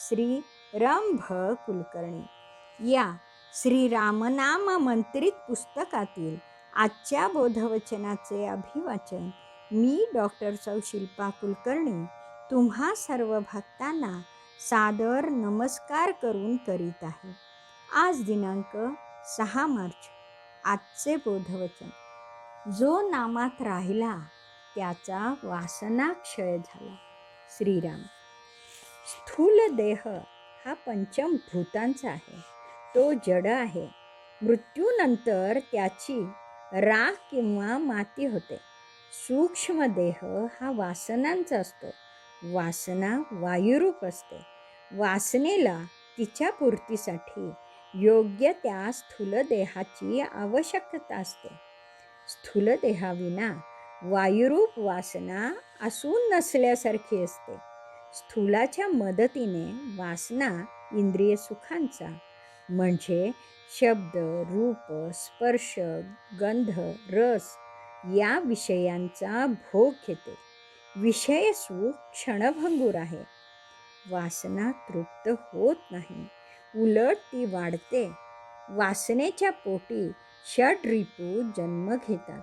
श्री रंभ कुलकर्णी. या श्री रामनाम मंत्रित पुस्तकातील आजच्या बोधवचनाचे अभिवाचन मी डॉक्टर सौ शिल्पा कुलकर्णी तुम्हा सर्व भक्तांना सादर नमस्कार करून करीत आहे. आज दिनांक सहा मार्च आजचे बोधवचन. जो नामात राहिला त्याचा वासनाक्षय झाला. श्रीराम. स्थूल देह हा पंचम भूतांचा आहे. तो जड आहे. मृत्यूनंतर त्याची राख किंवा माती होते. सूक्ष्म देह हा वासनांचा असतो. वासना वायुरूप असते. वासनेला तिच्या पूर्तीसाठी योग्य त्या स्थूल देहाची आवश्यकता असते. स्थूल देहाविना वायुरूप वासना असून नसल्यासारखी असते. स्थूलाच्या मदतीने वासना इंद्रिय सुखांचा म्हणजे शब्द रूप स्पर्श गंध रस या विषयांचा भोग घेते. विषय सुख क्षणभंगूर आहे. वासना तृप्त होत नाही. उलट ती वाढते. वासनेच्या पोटी षड रिपू जन्म घेतात.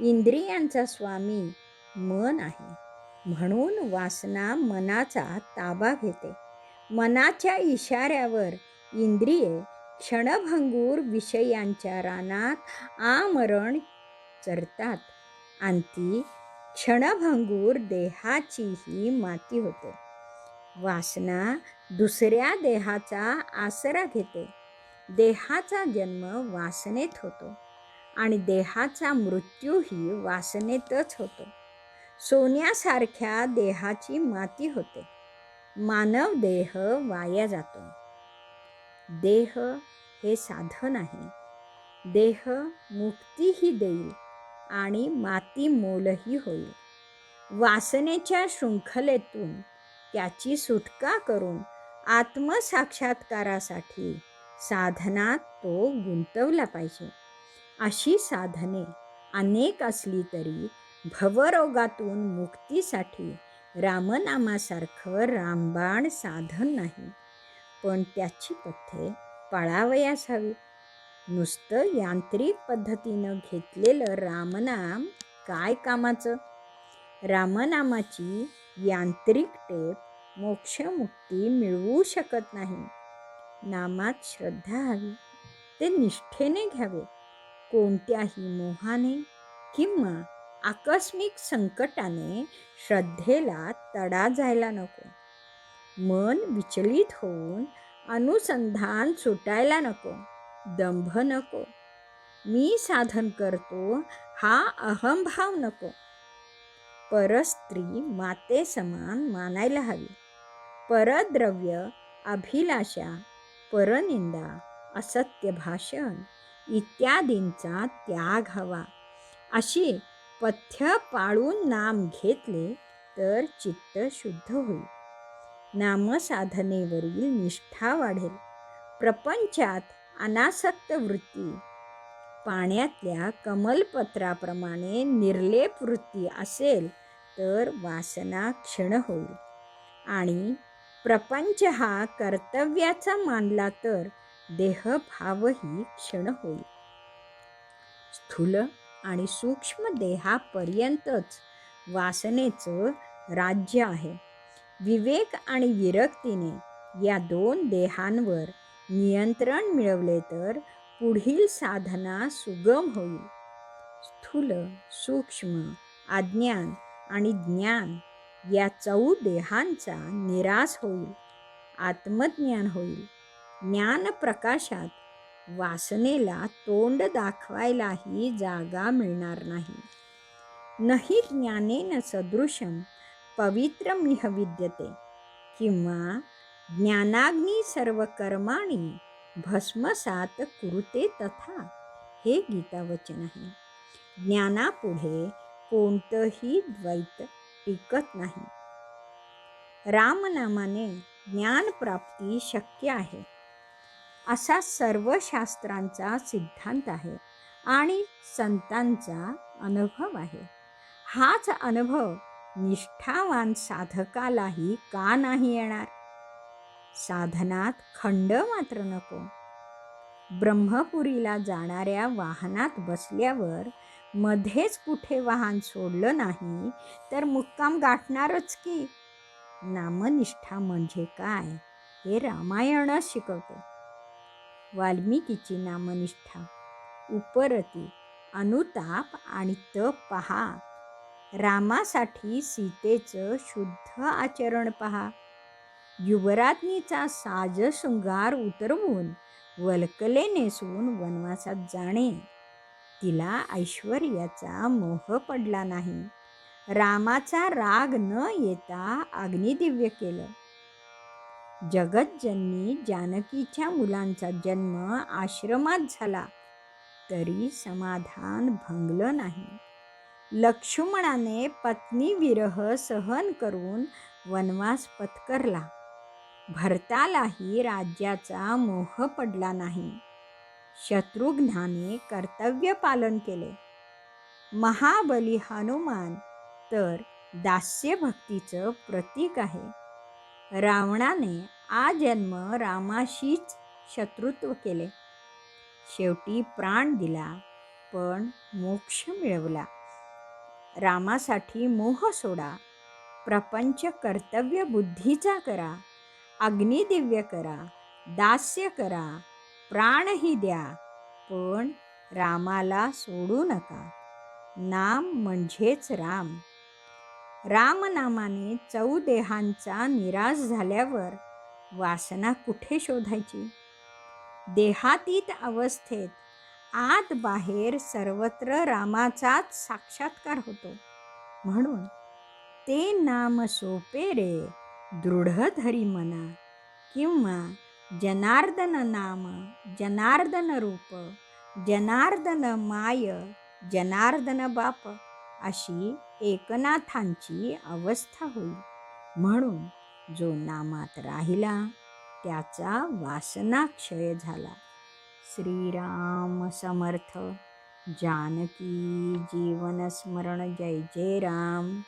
इंद्रियांचा स्वामी मन आहे. म्हणून वासना मनाचा ताबा घेते. मनाच्या इशाऱ्यावर इंद्रिये क्षणभंगूर विषयांच्या रानात आमरण चरतात. आणि क्षणभंगूर देहाचीही माती होते. वासना दुसऱ्या देहाचा आसरा घेते. देहाचा जन्म वासनेत होतो आणि देहाचा मृत्यूही वासनेतच होतो. सोन्यासारख्या देहाची माती होते. मानव देह वाया जातो. देह हे साधन आहे. देह मुक्तीही देईल आणि माती मोलही होईल. वासनेच्या शृंखलेतून त्याची सुटका करून आत्मसाक्षात्कारासाठी साधनात तो गुंतवला पाहिजे. अशी साधने अनेक असली तरी भवरोगातून मुक्तीसाठी रामनामासारखं रामबाण साधन नाही. पण त्याची पथ्ये पाळावयास हवी. नुसतं यांत्रिक पद्धतीनं घेतलेलं रामनाम काय कामाचं? रामनामाची यांत्रिक टेप मोक्षमुक्ती मिळवू शकत नाही. नामात श्रद्धा हवी. ते निष्ठेने घ्यावे. कोणत्याही मोहाने किंवा आकस्मिक संकटाने श्रद्धेला तडा जायला नको. मन विचलित होऊन अनुसंधान सुटायला नको. दंभ नको. मी साधन करतो हा अहंभाव नको. परस्त्री माते समान मानायला हवी. परद्रव्य अभिलाषा परनिंदा असत्य भाषण इत्यादींचा त्याग हवा. अशी पथ्य पाळून नाम घेतले तर चित्त शुद्ध होईल. नामसाधनेवरील निष्ठा वाढेल. प्रपंचात अनासक्त वृत्ती पाण्यातल्या कमलपत्राप्रमाणे निर्लेप वृत्ती असेल तर वासना क्षण होईल. आणि प्रपंच हा कर्तव्याचा मानला तर देहभावही क्षण होईल. स्थूल आणि सूक्ष्म देहापर्यंतच वासनेचं राज्य आहे. विवेक आणि विरक्तीने या दोन देहांवर नियंत्रण मिळवले तर पुढील साधना सुगम होईल. स्थूल सूक्ष्म अज्ञान आणि ज्ञान या चौ देहांचा निराश होईल. आत्मज्ञान होईल. ज्ञानप्रकाशात वासनेला तोंड दाखवायलाही जागा मिळणार नाही. नाही ज्ञानेन सदृशम पवित्रमिह विद्यते किंवा ज्ञानाग्नी सर्व कर्माणी भस्मसात कुरुते तथा हे गीतावचन आहे ज्ञानापुढे कोणतंही द्वैत टिकत नाही. रामनामाने ज्ञानप्राप्ती शक्य आहे. असा सर्व शास्त्रांचा सिद्धांत आहे आणि संतांचा अनुभव आहे. हाच अनुभव निष्ठावान साधकालाही का नाही येणार? साधनात खंड मात्र नको. ब्रह्मपुरीला जाणाऱ्या वाहनात बसल्यावर मध्येच कुठे वाहन सोडलं नाही तर मुक्काम गाठणारच की? नामनिष्ठा म्हणजे काय हे रामायणच शिकवते. वाल्मिकीची नामनिष्ठा. उपरती अनुताप आणि तप पहा. रामासाठी सीतेचं शुद्ध आचरण पहा. युवराज्ञीचा साज शृंगार उतरवून वलकले नेसून वनवासात जाणे. तिला ऐश्वर्याचा मोह पडला नाही. रामाचा राग न येता अग्निदिव्य केलं. जगज्जननी जानकीच्या मुलांचा जन्म आश्रमात झाला तरी समाधान भंगलं नाही. लक्ष्मणाने पत्नी विरह सहन करून वनवास पत्करला. भरतालाही राज्याचा मोह पडला नाही. शत्रुघ्नाने कर्तव्य पालन केले. महाबली हनुमान तर दास्यभक्तीचं प्रतीक आहे. रावणाने आजन्म रामाशीच शत्रुत्व केले. शेवटी प्राण दिला पण मोक्ष मिळवला. रामासाठी मोह सोडा प्रपंच कर्तव्य बुद्धीचा करा अग्निदिव्य करा दास्य करा प्राणही द्या पण रामाला सोडू नका. नाम म्हणजेच राम. रामनामाने चौदेहांचा निराश झाल्यावर वासना कुठे शोधायची? देहातीत अवस्थेत आत बाहेर सर्वत्र रामाचाच साक्षात्कार होतो. म्हणून ते नाम सोपे रे दृढधरी मना किंवा जनार्दन नाम जनार्दन रूप जनार्दन माय जनार्दन बाप अशी एकनाथांची अवस्था होईल म्हणून जो नामात राहिला त्याचा वासनाक्षय झाला. श्रीराम समर्थ जानकी जीवनस्मरण जय जय राम.